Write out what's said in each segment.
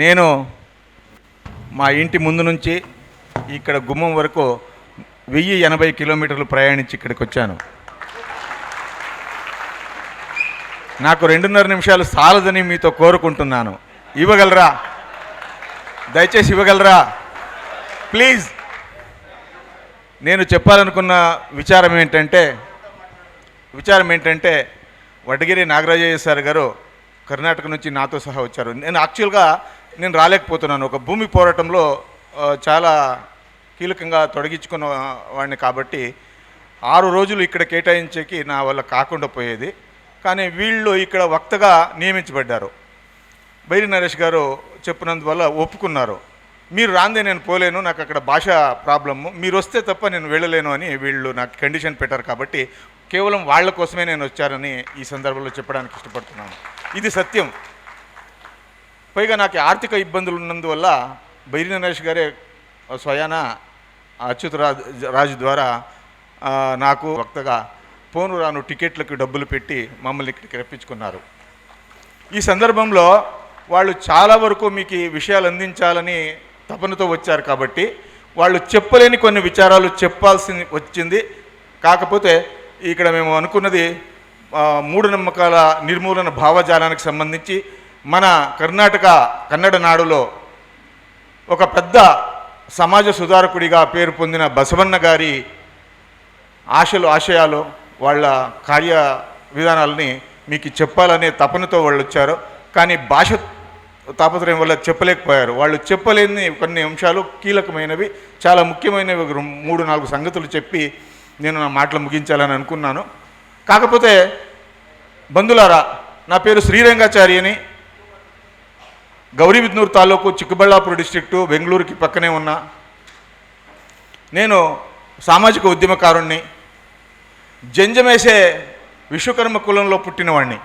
నేను మా ఇంటి ముందు నుంచి ఇక్కడ గుమ్మం వరకు వెయ్యి ఎనభై కిలోమీటర్లు ప్రయాణించి ఇక్కడికి వచ్చాను. నాకు రెండున్నర నిమిషాలు సాలదని మీతో కోరుకుంటున్నాను. ఇవ్వగలరా? దయచేసి ఇవ్వగలరా? ప్లీజ్. నేను చెప్పాలనుకున్న విచారం ఏంటంటే విచారం ఏంటంటే వడ్డగిరి నాగరాజయ్య సార్ గారు కర్ణాటక నుంచి నాతో సహా వచ్చారు. నేను యాక్చువల్గా నేను రాలేకపోతున్నాను. ఒక భూమి పోరాటంలో చాలా కీలకంగా తొలగించుకున్న వాడిని కాబట్టి ఆరు రోజులు ఇక్కడ కేటాయించేకి నా వల్ల కాకుండా పోయేది. కానీ వీళ్ళు ఇక్కడ వక్తగా నియమించబడ్డారు. బైరి నరేష్ గారు చెప్పినందువల్ల ఒప్పుకున్నారు. మీరు రాందే నేను పోలేను నాకు అక్కడ భాష ప్రాబ్లము. మీరు వస్తే తప్ప నేను వెళ్ళలేను అని వీళ్ళు నాకు కండిషన్ పెట్టారు కాబట్టి కేవలం వాళ్ళ కోసమే నేను వచ్చానని ఈ సందర్భంలో చెప్పడానికి ఇష్టపడుతున్నాను. ఇది సత్యం. పైగా నాకు ఆర్థిక ఇబ్బందులు ఉన్నందువల్ల బైరి నరేష్ గారే స్వయాన అచ్యుత రాజు రాజు ద్వారా నాకు వక్తగా పోను రాను టికెట్లకు డబ్బులు పెట్టి మమ్మల్ని ఇక్కడికి రప్పించుకున్నారు. ఈ సందర్భంలో వాళ్ళు చాలా వరకు మీకు ఈ విషయాలు అందించాలని తపనతో వచ్చారు కాబట్టి వాళ్ళు చెప్పలేని కొన్ని విచారాలు చెప్పాల్సి వచ్చింది. కాకపోతే ఇక్కడ మేము అనుకున్నది మూఢనమ్మకాల నిర్మూలన భావజాలానికి సంబంధించి మన కర్ణాటక కన్నడ నాడులో ఒక పెద్ద సమాజ సుధారకుడిగా పేరు పొందిన బసవన్న గారి ఆశలు ఆశయాలు వాళ్ళ కార్య విధానాలని మీకు చెప్పాలనే తపనతో వాళ్ళు వచ్చారు. కానీ భాష తాపత్రయం వల్ల చెప్పలేకపోయారు. వాళ్ళు చెప్పలేని కొన్ని అంశాలు కీలకమైనవి. చాలా ముఖ్యమైనవి ఒక మూడు నాలుగు సంగతులు చెప్పి నేను నా మాటలు ముగించాలని అనుకున్నాను. కాకపోతే బంధులారా నా పేరు శ్రీరంగాచారి అని గౌరీబిద్నూరు తాలూకు చిక్కబళ్ళాపురం డిస్టిక్టు బెంగళూరుకి పక్కనే ఉన్నా నేను సామాజిక ఉద్యమకారుణ్ణి జంజమేసే విశ్వకర్మ కులంలో పుట్టినవాణ్ణి.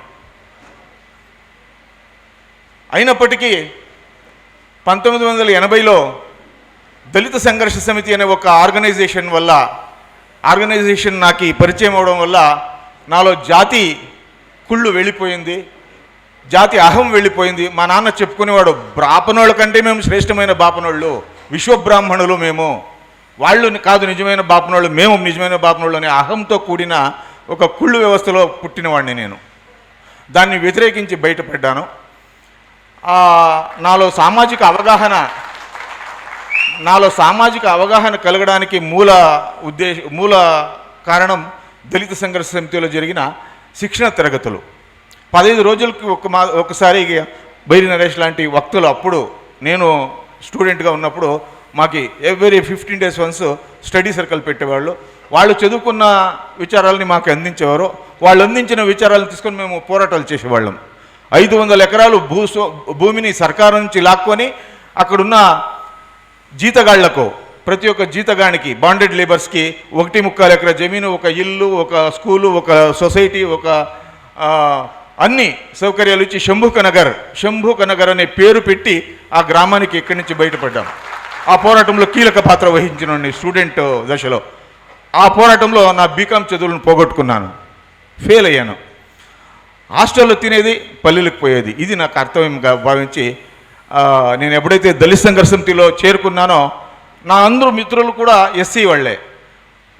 అయినప్పటికీ పంతొమ్మిది వందల ఎనభైలో దళిత సంఘర్ష సమితి అనే ఒక ఆర్గనైజేషన్ వల్ల ఆర్గనైజేషన్ నాకు పరిచయం అవడం వల్ల నాలో జాతి కుళ్ళు వెళ్ళిపోయింది. జాతి అహం వెళ్ళిపోయింది. మా నాన్న చెప్పుకునేవాడు బ్రాపనోళ్ళ కంటే మేము శ్రేష్టమైన బాపనోళ్ళు విశ్వబ్రాహ్మణులు మేము. వాళ్ళు కాదు నిజమైన బాపనోళ్ళు మేము నిజమైన బాపనోళ్ళు అనే అహంతో కూడిన ఒక కుళ్ళు వ్యవస్థలో పుట్టినవాడిని నేను. దాన్ని వ్యతిరేకించి బయటపడ్డాను. నాలో సామాజిక అవగాహన నాలో సామాజిక అవగాహన కలగడానికి మూల ఉద్దేశ మూల కారణం దళిత సంఘర్ష సమితిలో జరిగిన శిక్షణ తరగతులు. పదహైదు రోజులకి ఒక మా ఒకసారి బైరి నరేష్ లాంటి వక్తులు అప్పుడు నేను స్టూడెంట్గా ఉన్నప్పుడు మాకి every fifteen days once study circle పెట్టేవాళ్ళు. వాళ్ళు చదువుకున్న విచారాలని మాకు అందించేవారు. వాళ్ళు అందించిన విచారాలను తీసుకొని మేము పోరాటాలు చేసేవాళ్ళం. ఐదు వందల ఎకరాలు భూ భూమిని సర్కారు నుంచి లాక్కొని అక్కడున్న జీతగాళ్ళకు ప్రతి ఒక్క జీతగానికి బాండెడ్ లేబర్స్కి ఒకటి ముక్కాలు ఎకరా జమీను ఒక ఇల్లు ఒక స్కూలు ఒక సొసైటీ ఒక అన్ని సౌకర్యాలు ఇచ్చి శంభుక నగర్ శంభుక నగర్ అనే పేరు పెట్టి ఆ గ్రామానికి ఇక్కడి నుంచి బయటపడ్డాం. ఆ పోరాటంలో కీలక పాత్ర వహించిన స్టూడెంట్ దశలో ఆ పోరాటంలో నా బీకామ్ చదువులను పోగొట్టుకున్నాను. ఫెయిల్ అయ్యాను. హాస్టల్లో తినేది పల్లెలకు పోయేది. ఇది నాకు కర్తవ్యంగా భావించి నేను ఎప్పుడైతే దళిత సంఘర్షంతిలో చేరుకున్నానో నా అందరూ మిత్రులు కూడా ఎస్సీ వాళ్ళే.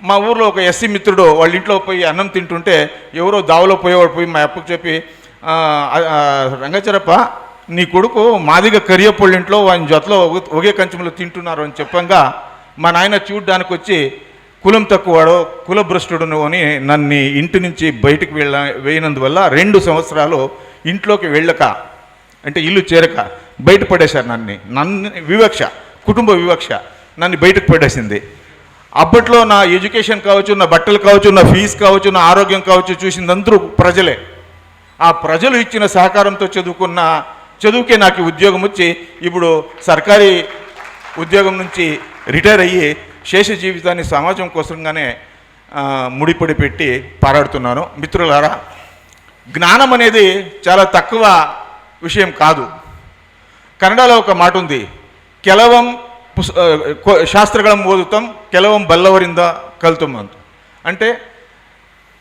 మా ఊర్లో ఒక ఎస్సీ మిత్రుడు వాళ్ళ ఇంట్లో పోయి అన్నం తింటుంటే ఎవరో దావలో పోయేవాడు పోయి మా అప్పకు చెప్పి రంగచరప్ప నీ కొడుకు మాదిగ కరియపొళ్ళ ఇంట్లో వాని జొతలో ఒకే కంచెంలో తింటున్నారు అని చెప్పంగా మా నాయన చూడ్డానికి వచ్చి కులం తక్కువవాడు కులభ్రష్టుడు అని నన్ను ఇంటి నుంచి బయటికి వెళ్ళ వేయనందువల్ల రెండు సంవత్సరాలు ఇంట్లోకి వెళ్ళక అంటే ఇల్లు చేరక బయట పడేశారు నన్ను. నన్ను వివక్ష కుటుంబ వివక్ష నన్ను బయటకు పడేసింది. అప్పట్లో నా ఎడ్యుకేషన్ కావచ్చు నా బట్టలు కావచ్చు నా ఫీజు కావచ్చు నా ఆరోగ్యం కావచ్చు చూసిందందరూ ప్రజలే. ఆ ప్రజలు ఇచ్చిన సహకారంతో చదువుకున్న చదువుకే నాకు ఉద్యోగం వచ్చి ఇప్పుడు సర్కారీ ఉద్యోగం నుంచి రిటైర్ అయ్యి శేష జీవితాన్ని సమాజం కోసంగానే ముడిపడి పెట్టి పారాడుతున్నాను. మిత్రులారా జ్ఞానం అనేది చాలా తక్కువ విషయం కాదు. కన్నడలో ఒక మాట ఉంది కెలవం పుస్ కో- శాస్త్రగళం ఓదుతాం కెలవం బల్లవరింద కలుతాం అంటే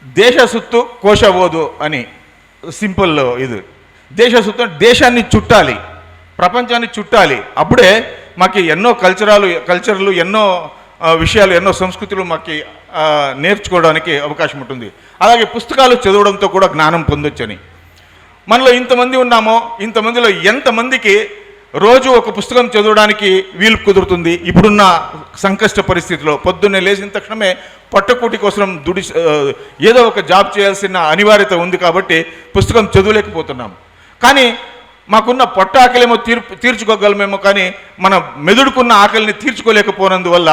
దేశ సుత్తు కోశ ఓదు అని సింపుల్ ఇది. దేశ సుత్తు దేశాన్ని చుట్టాలి ప్రపంచాన్ని చుట్టాలి. అప్పుడే మాకు ఎన్నో కల్చరాలు కల్చర్లు ఎన్నో విషయాలు ఎన్నో సంస్కృతులు మాకు నేర్చుకోవడానికి అవకాశం ఉంటుంది. అలాగే పుస్తకాలు చదవడంతో కూడా జ్ఞానం పొందొచ్చని. మనలో ఇంతమంది ఉన్నామో ఇంతమందిలో ఎంతమందికి రోజు ఒక పుస్తకం చదవడానికి వీలు కుదురుతుంది. ఇప్పుడున్న సంకష్ట పరిస్థితిలో పొద్దున్నే లేచిన తక్షణమే పట్టకూటి కోసం దుడి ఏదో ఒక జాబ్ చేయాల్సిన అనివార్యత ఉంది కాబట్టి పుస్తకం చదవలేకపోతున్నాం. కానీ మాకున్న పొట్ట ఆకలేమో తీర్ తీర్చుకోగలమేమో కానీ మన మెదుడుకున్న ఆకలిని తీర్చుకోలేకపోనందువల్ల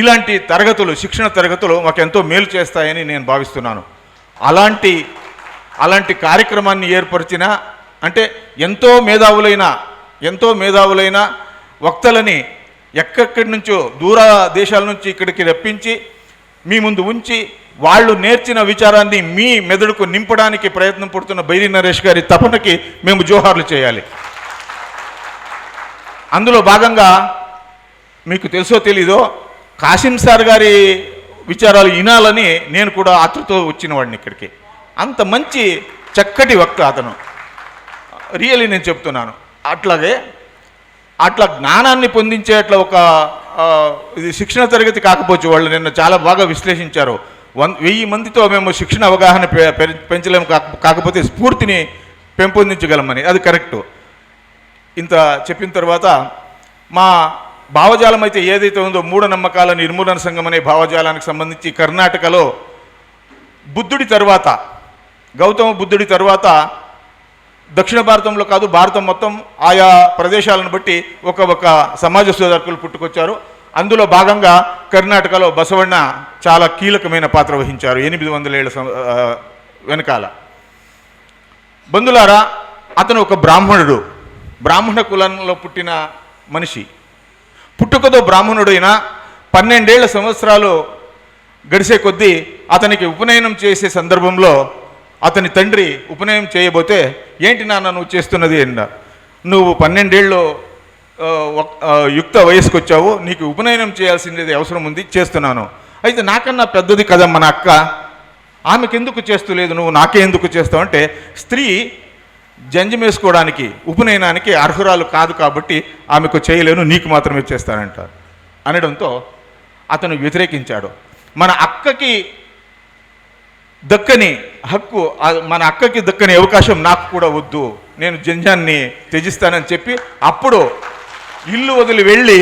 ఇలాంటి తరగతులు శిక్షణ తరగతులు మాకు ఎంతో మేలు చేస్తాయని నేను భావిస్తున్నాను. అలాంటి అలాంటి కార్యక్రమాన్ని ఏర్పరిచిన అంటే ఎంతో మేధావులైన ఎంతో మేధావులైన వక్తలని ఎక్కడి నుంచో దూర దేశాల నుంచి ఇక్కడికి రప్పించి మీ ముందు ఉంచి వాళ్ళు నేర్చిన విచారాన్ని మీ మెదడుకు నింపడానికి ప్రయత్నం పడుతున్న బైరి నరేష్ గారి తపనకి మేము జోహార్లు చేయాలి. అందులో భాగంగా మీకు తెలుసో తెలీదో కాసిం సార్ గారి విచారాలు వినాలని నేను కూడా ఆతృతో వచ్చిన వాడిని ఇక్కడికి. అంత మంచి చక్కటి వక్త అతను. రియల్లీ నేను చెప్తున్నాను. అట్లాగే అట్లా జ్ఞానాన్ని పొందించే అట్లా ఒక ఇది శిక్షణ తరగతి కాకపోవచ్చు వాళ్ళు నిన్న చాలా బాగా విశ్లేషించారు. వన్ వెయ్యి మందితో మేము శిక్షణ అవగాహన పె- పెంచలేము కాకపోతే స్ఫూర్తిని పెంపొందించగలమని అది కరెక్టు. ఇంత చెప్పిన తర్వాత మా భావజాలం అయితే ఏదైతే ఉందో మూఢనమ్మకాల నిర్మూలన సంఘం అనే భావజాలానికి సంబంధించి కర్ణాటకలో బుద్ధుడి తర్వాత గౌతమ బుద్ధుడి తర్వాత దక్షిణ భారతంలో కాదు భారతం మొత్తం ఆయా ప్రదేశాలను బట్టి ఒక ఒక సమాజ సుధారకులు పుట్టుకొచ్చారు. అందులో భాగంగా కర్ణాటకలో బసవಣ್ణ చాలా కీలకమైన పాత్ర వహించారు ఎనిమిది వందల ఏళ్ళ వెనకాల. బంధులారా అతను ఒక బ్రాహ్మణుడు. బ్రాహ్మణ కులంలో పుట్టిన మనిషి. పుట్టుకతో బ్రాహ్మణుడైన పన్నెండేళ్ళ సంవత్సరాలు గడిసే కొద్దీ అతనికి ఉపనయనం చేసే సందర్భంలో అతని తండ్రి ఉపనయనం చేయబోతే ఏంటి నాన్న నువ్వు చేస్తున్నది? అన్నారు నువ్వు పన్నెండేళ్ళు యుక్త వయసుకు వచ్చావు నీకు ఉపనయనం చేయాల్సింది అవసరం ఉంది చేస్తున్నాను. అయితే నాకన్నా పెద్దది కదా మన అక్క. ఆమెకు ఎందుకు చేస్తలేదు? నువ్వు నాకే ఎందుకు చేస్తావు? అంటే స్త్రీ జంజమేసుకోవడానికి ఉపనయనానికి అర్హురాలు కాదు కాబట్టి ఆమెకు చేయలేను నీకు మాత్రమే చేస్తానంటారు. అనడంతో అతను వ్యతిరేకించాడు. మన అక్కకి దక్కని హక్కు మన అక్కకి దక్కని అవకాశం నాకు కూడా వద్దు. నేను జంజాన్ని త్యజిస్తానని చెప్పి అప్పుడు ఇల్లు వదిలి వెళ్ళి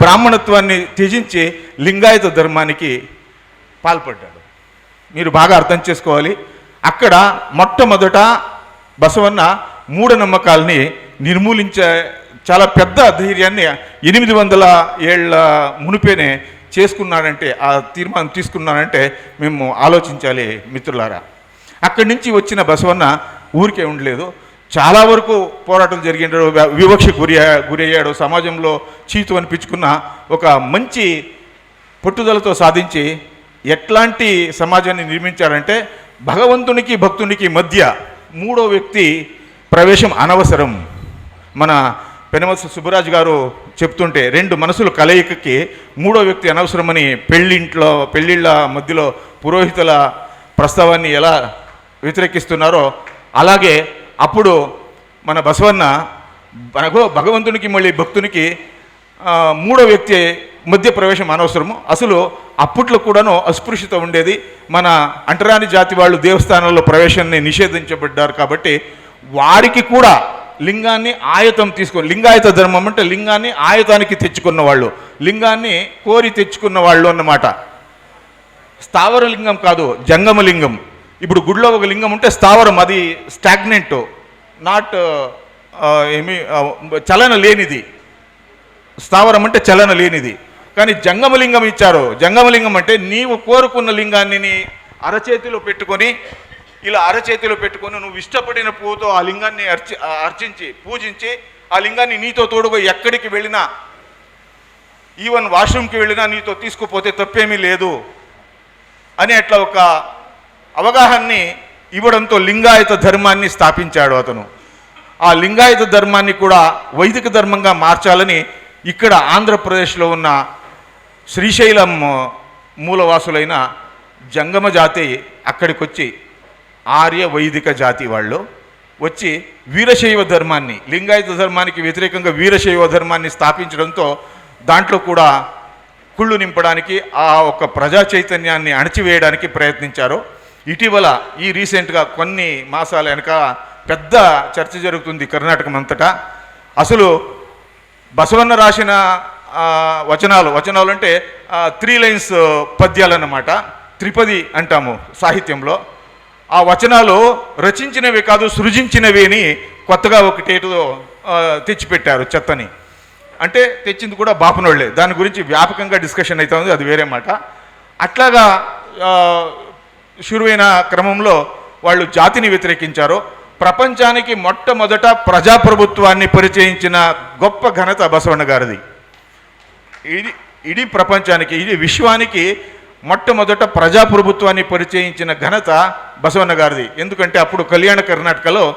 బ్రాహ్మణత్వాన్ని త్యజించి లింగాయత ధర్మానికి పాల్పడ్డాడు. మీరు బాగా అర్థం చేసుకోవాలి. అక్కడ మొట్టమొదట బసవన్న మూఢనమ్మకాల్ని నిర్మూలించే చాలా పెద్ద ధైర్యాన్ని ఎనిమిది వందల ఏళ్ళ మునిపేనే చేసుకున్నాడంటే ఆ తీర్మానం తీసుకున్నానంటే మేము ఆలోచించాలి మిత్రులారా. అక్కడి నుంచి వచ్చిన బసవన్న ఊరికే ఉండలేదు. చాలా వరకు పోరాటం జరిగినాడు వివక్ష గురి గురయ్యాడు సమాజంలో చీతు అనిపించుకున్న ఒక మంచి పట్టుదలతో సాధించి ఎట్లాంటి సమాజాన్ని నిర్మించారంటే భగవంతునికి భక్తునికి మధ్య మూడో వ్యక్తి ప్రవేశం అనవసరం. మన పెనమత్స సుబ్బరాజు గారు చెప్తుంటే రెండు మనసుల కలయికకి మూడో వ్యక్తి అనవసరమని పెళ్ళింట్లో పెళ్ళిళ్ళ మధ్యలో పురోహితుల ప్రస్తావాన్ని ఎలా వ్యతిరేకిస్తున్నారో అలాగే అప్పుడు మన బసవన్న మనకు భగవంతునికి మళ్ళీ భక్తునికి మూడో వ్యక్తి మధ్య ప్రవేశం అనవసరము. అసలు అప్పట్లో కూడాను అస్పృశ్యత ఉండేది. మన అంటరాని జాతి వాళ్ళు దేవస్థానంలో ప్రవేశాన్ని నిషేధించబడ్డారు కాబట్టి వారికి కూడా లింగాన్ని ఆయుతం తీసుకొని లింగాయత ధర్మం అంటే లింగాన్ని ఆయుతానికి తెచ్చుకున్న వాళ్ళు లింగాన్ని కోరి తెచ్చుకున్న వాళ్ళు అన్నమాట. స్థావర లింగం కాదు జంగమ లింగం. ఇప్పుడు గుడిలో ఒక లింగం ఉంటే స్థావరం అది స్టాగ్నెంట్ నాట్ ఏమి చలన లేనిది. స్థావరం అంటే చలన లేనిది. కానీ జంగమలింగం ఇచ్చారు. జంగమలింగం అంటే నీవు కోరుకున్న లింగాన్ని అరచేతిలో పెట్టుకొని ఇలా అరచేతిలో పెట్టుకొని నువ్వు ఇష్టపడిన పువ్వుతో ఆ లింగాన్ని అర్చి అర్చించి పూజించి ఆ లింగాన్ని నీతో తోడుగా ఎక్కడికి వెళ్ళినా ఈవెన్ వాష్రూమ్కి వెళ్ళినా నీతో తీసుకుపోతే తప్పేమీ లేదు అని అట్లా ఒక అవగాహనని ఇవ్వడంతో లింగాయత ధర్మాన్ని స్థాపించాడు అతను. ఆ లింగాయత ధర్మాన్ని కూడా వైదిక ధర్మంగా మార్చాలని ఇక్కడ ఆంధ్రప్రదేశ్లో ఉన్న శ్రీశైలం మూలవాసులైన జంగమ జాతి అక్కడికొచ్చి ఆర్య వైదిక జాతి వాళ్ళు వచ్చి వీరశైవ ధర్మాన్ని లింగాయత ధర్మానికి వ్యతిరేకంగా వీరశైవ ధర్మాన్ని స్థాపించడంతో దాంట్లో కూడా కుళ్ళు నింపడానికి ఆ ఒక ప్రజా చైతన్యాన్ని అణచివేయడానికి ప్రయత్నించారు. ఇటీవల ఈ రీసెంట్గా కొన్ని మాసాల వెనక పెద్ద చర్చ జరుగుతుంది కర్ణాటకం అంతటా. అసలు బసవన్న రాసిన వచనాలు వచనాలు అంటే త్రీ లైన్స్ పద్యాలు అన్నమాట త్రిపది అంటాము సాహిత్యంలో. ఆ వచనాలు రచించినవి కాదు సృజించినవి అని కొత్తగా ఒకటేటో తెచ్చిపెట్టారు చెత్తని. అంటే తెచ్చింది కూడా బాపనోళ్ళే దాని గురించి వ్యాపకంగా డిస్కషన్ అవుతుంది అది వేరే మాట. అట్లాగా షురువైన క్రమంలో వాళ్ళు జాతిని వ్యతిరేకించారు. ప్రపంచానికి మొట్టమొదట ప్రజాప్రభుత్వాన్ని పరిచయించిన గొప్ప ఘనత బసవన్న గారిది. ఇది ఇడీ ప్రపంచానికి ఇది విశ్వానికి మొట్టమొదట ప్రజాప్రభుత్వాన్ని పరిచయించిన ఘనత బసవన్న గారిది. ఎందుకంటే అప్పుడు కళ్యాణ కర్ణాటకలో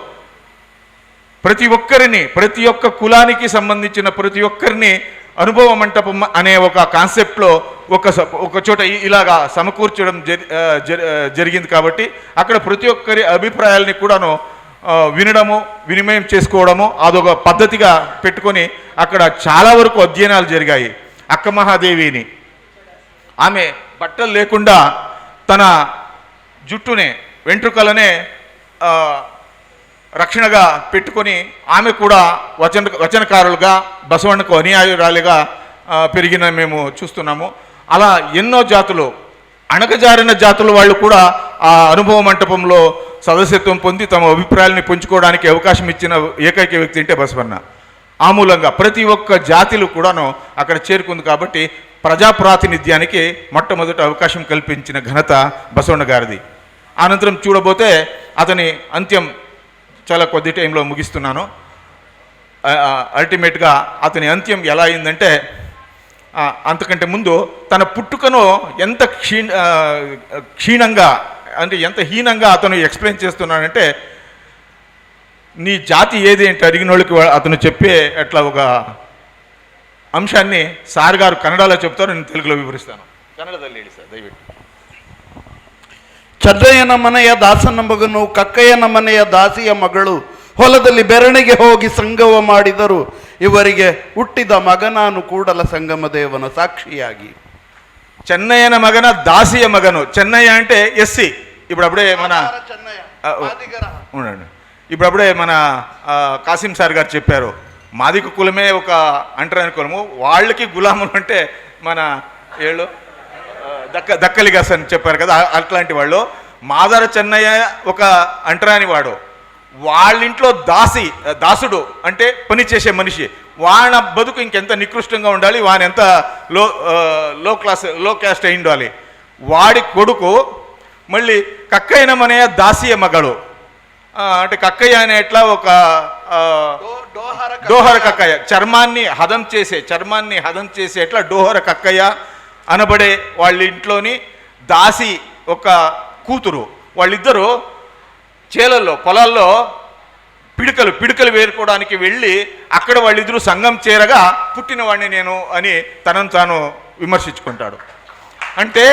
ప్రతి ఒక్కరిని ప్రతి ఒక్క కులానికి సంబంధించిన ప్రతి ఒక్కరిని అనుభవ మంటపం అనే ఒక కాన్సెప్ట్లో ఒక స- ఒక చోట ఇలాగా సమకూర్చడం జరి జరిగింది కాబట్టి అక్కడ ప్రతి ఒక్కరి అభిప్రాయాల్ని కూడాను వినడము వినిమయం చేసుకోవడము అదొక పద్ధతిగా పెట్టుకొని అక్కడ చాలా వరకు అధ్యయనాలు జరిగాయి. అక్క మహాదేవిని. ఆమె బట్టలు లేకుండా తన జుట్టునే వెంట్రుకలనే రక్షణగా పెట్టుకొని ఆమె కూడా వచన వచనకారులుగా బసవణకు అనుయాయురాలిగా పెరిగిన మేము చూస్తున్నాము. అలా ఎన్నో జాతులు అణగజారిన జాతుల వాళ్ళు కూడా ఆ అనుభవ మంటపంలో సదస్యత్వం పొంది తమ అభిప్రాయాలని పంచుకోవడానికి అవకాశం ఇచ్చిన ఏకైక వ్యక్తి అంటే బసవన్న. ఆ మూలంగా ప్రతి ఒక్క జాతిలు కూడాను అక్కడ చేరుకుంది కాబట్టి ప్రజా ప్రాతినిధ్యానికి మొట్టమొదట అవకాశం కల్పించిన ఘనత బసవన్న గారిది. అనంతరం చూడబోతే అతని అంత్యం చాలా కొద్ది టైంలో ముగిస్తున్నాను. అల్టిమేట్గా అతని అంత్యం ఎలా అయిందంటే అంతకంటే ముందు తన పుట్టుకను ఎంత క్షీణ క్షీణంగా అంటే ఎంత హీనంగా అతను ఎక్స్ప్లెయిన్ చేస్తున్నాడంటే నీ జాతి ఏది అంటే అడిగిన వాళ్ళకి అతను చెప్పే అట్లా ఒక ಅಂಶಾನ್ನಿ ಸಾರ್ಗಾರು ಕನ್ನಡಲ್ಲ ಚೆಪ್ತಾರ ನಿನ್ನ ತೆಲುಗುಲ ವಿವರಿಸ್ತಾನೆ ಕನ್ನಡದಲ್ಲಿ ಹೇಳಿ ಸರ್ ದಯವಿಟ್ಟು. ಚದ್ರಯ್ಯನ ಮನೆಯ ದಾಸನ ಮಗನು ಕಕ್ಕಯ್ಯನ ಮನೆಯ ದಾಸಿಯ ಮಗಳು ಹೊಲದಲ್ಲಿ ಬೆರಣಿಗೆ ಹೋಗಿ ಸಂಗಮ ಮಾಡಿದರು. ಇವರಿಗೆ ಹುಟ್ಟಿದ ಮಗನಾನು ಕೂಡಲ ಸಂಗಮ ದೇವನ ಸಾಕ್ಷಿಯಾಗಿ. ಚೆನ್ನಯ್ಯನ ಮಗನ ದಾಸಿಯ ಮಗನು. ಚೆನ್ನಯ್ಯ ಅಂಟೆ ಎಸ್ ಸಿ. ಇಬ್ಬಡಬಡೆ ಮನ ಇಬ್ಬಡಬಡೆ ಮನ ಕಾಸಿಂ ಸಾರ್ಗಾರ್ ಚೆಪ್ಪಾರು మాదిక కులమే ఒక అంటరాని కులము. వాళ్ళకి గులాములు అంటే మన ఏళ్ళు దక్క దక్కలిగాస్ అని చెప్పారు కదా అట్లాంటి వాళ్ళు. మాదార చెన్నయ్య ఒక అంటరాని వాడు. వాళ్ళింట్లో దాసి దాసుడు అంటే పని చేసే మనిషి. వాన బతుకు ఇంకెంత నికృష్టంగా ఉండాలి వాని ఎంత లో లో క్లాస్లో క్యాస్ట్ అయి ఉండాలి. వాడి కొడుకు మళ్ళీ కక్కైన మనయ దాసియ మగడు. అంటే కక్కయ్య అనే ఎట్లా ఒక డోహర కక్కయ్య. చర్మాన్ని హదం చేసే చర్మాన్ని హదం చేసే ఎట్లా డోహర కక్కయ్య అనబడే వాళ్ళ ఇంట్లోని దాసి ఒక కూతురు. వాళ్ళిద్దరూ చేలల్లో పొలాల్లో పిడికలు పిడకలు వేరుకోవడానికి వెళ్ళి అక్కడ వాళ్ళిద్దరూ సంఘం చేరగా పుట్టినవాడిని నేను అని తనను తాను విమర్శించుకుంటాడు. అంటే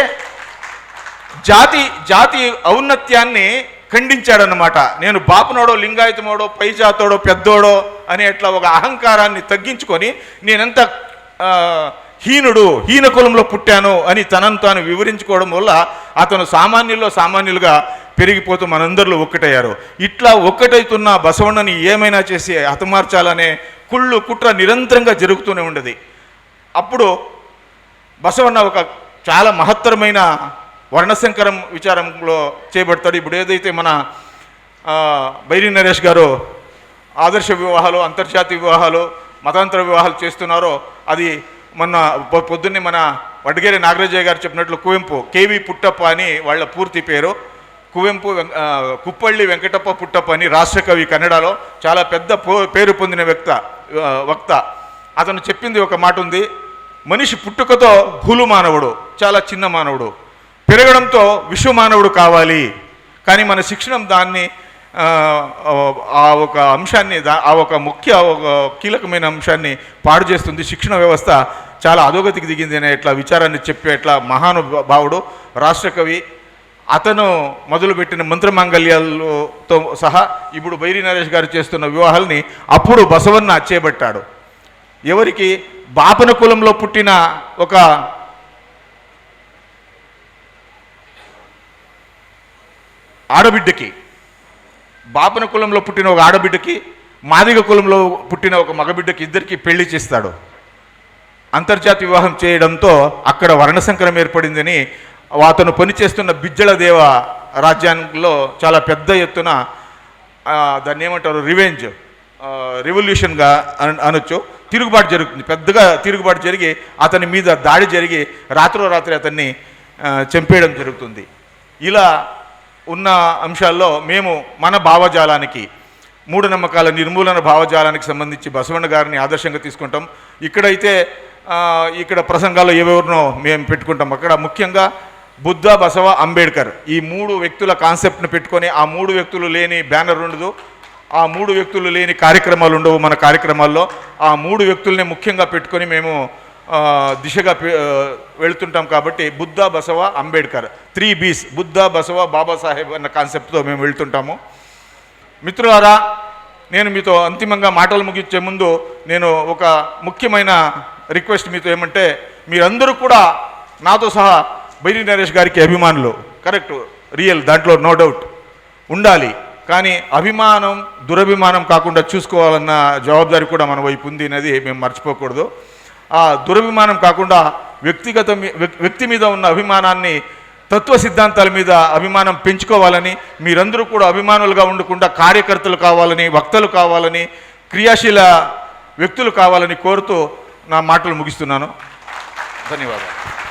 జాతి జాతి ఔన్నత్యాన్ని ఖండించాడనమాట నేను బాపునోడో లింగాయతమోడో పైజాతోడో పెద్దోడో అనే అట్లా ఒక అహంకారాన్ని తగ్గించుకొని నేనెంత హీనుడు హీన కులంలో పుట్టాను అని తనను తాను వివరించుకోవడం వల్ల అతను సామాన్యుల్లో సామాన్యులుగా పెరిగిపోతూ మనందరిలో ఒక్కటయ్యారు. ఇట్లా ఒక్కటైతున్న బసవణ్ణని ఏమైనా చేసి హతమార్చాలనే కుళ్ళు కుట్ర నిరంతరంగా జరుగుతూనే ఉండేది. అప్పుడు బసవన్న ఒక చాలా మహత్తరమైన వర్ణశంకరం విచారంలో చేయబడతాడు ఇప్పుడు ఏదైతే మన బైరి నరేష్ గారు ఆదర్శ వివాహాలు అంతర్జాతీయ వివాహాలు మతాంతర వివాహాలు చేస్తున్నారో అది మొన్న పొద్దున్నే మన వడ్గేరి నాగరాజయ్య గారు చెప్పినట్లు కువెంపు కేవి పుట్టప్ప అని వాళ్ళ పూర్తి పేరు. కువెంపు వెం- కుప్పళ్ళి వెంకటప్ప పుట్టప్ప అని రాష్ట్రకవి కన్నడలో చాలా పెద్ద పేరు పొందిన వ్యక్త వక్త. అతను చెప్పింది ఒక మాట ఉంది. మనిషి పుట్టుకతో భూలు మానవుడు చాలా చిన్న మానవుడు. పెరగడంతో విశ్వమానవుడు కావాలి. కానీ మన శిక్షణం దాన్ని ఆ, ఒక అంశాన్ని దా- ఆ ఒక ముఖ్య ఒక కీలకమైన అంశాన్ని పాడు చేస్తుంది. శిక్షణ వ్యవస్థ చాలా అధోగతికి దిగింది అనే ఇట్లా విచారాన్ని చెప్పే ఇట్లా మహానుభావుడు రాష్ట్రకవి అతను మొదలుపెట్టిన మంత్రమాంగల్యాలతో సహా ఇప్పుడు బైరి నరేష్ గారు చేస్తున్న వివాహాల్ని అప్పుడు బసవన్న చేపట్టాడు ఎవరికి? బాపన కులంలో పుట్టిన ఒక ఆడబిడ్డకి బాపన కులంలో పుట్టిన ఒక ఆడబిడ్డకి మాదిగ కులంలో పుట్టిన ఒక మగబిడ్డకి ఇద్దరికి పెళ్ళి చేస్తాడు. అంతర్జాతీయ వివాహం చేయడంతో అక్కడ వర్ణసంకరం ఏర్పడిందని అతను పనిచేస్తున్న బిజ్జల దేవ రాజ్యాంగంలో చాలా పెద్ద ఎత్తున దాన్ని ఏమంటారు రివెంజ్ రెవల్యూషన్గా అన అనొచ్చు. తిరుగుబాటు జరుగుతుంది. పెద్దగా తిరుగుబాటు జరిగి అతని మీద దాడి జరిగి రాత్రో రాత్రి అతన్ని చంపేయడం జరుగుతుంది. ఇలా ఉన్న అంశాల్లో మేము మన భావజాలానికి మూఢనమ్మకాల నిర్మూలన భావజాలానికి సంబంధించి బసవಣ್ణ గారిని ఆదర్శంగా తీసుకుంటాం. ఇక్కడైతే ఇక్కడ ప్రసంగాల్లో ఎవరినో మేము పెట్టుకుంటాం. అక్కడ ముఖ్యంగా బుద్ధ బసవ అంబేద్కర్ ఈ మూడు వ్యక్తుల కాన్సెప్ట్ని పెట్టుకొని ఆ మూడు వ్యక్తులు లేని బ్యానర్ ఉండదు. ఆ మూడు వ్యక్తులు లేని కార్యక్రమాలు ఉండవు మన కార్యక్రమాల్లో. ఆ మూడు వ్యక్తుల్ని ముఖ్యంగా పెట్టుకొని మేము దిశగా వెళుతుంటాం కాబట్టి బుద్ధ బసవ అంబేద్కర్ త్రీ బీస్ బుద్ధ బసవ బాబాసాహెబ్ అన్న కాన్సెప్ట్తో మేము వెళ్తుంటాము. మిత్రులారా నేను మీతో అంతిమంగా మాటలు ముగించే ముందు నేను ఒక ముఖ్యమైన రిక్వెస్ట్ మీతో ఏమంటే మీరందరూ కూడా నాతో సహా బైరి నరేష్ గారికి అభిమానులు కరెక్ట్ రియల్ దాంట్లో నో డౌట్ ఉండాలి. కానీ అభిమానం దురభిమానం కాకుండా చూసుకోవాలన్న జవాబాదారి కూడా మన వైపు ఉంది అనేది మేము మర్చిపోకూడదు. ఆ దురభిమానం కాకుండా వ్యక్తిగత మీ- వ్యక్తి మీద ఉన్న అభిమానాన్ని తత్వ సిద్ధాంతాల మీద అభిమానం పెంచుకోవాలని మీరందరూ కూడా అభిమానులుగా ఉండకుండా కార్యకర్తలు కావాలని వక్తలు కావాలని క్రియాశీల వ్యక్తులు కావాలని కోరుతూ నా మాటలు ముగిస్తున్నాను. ధన్యవాదాలు.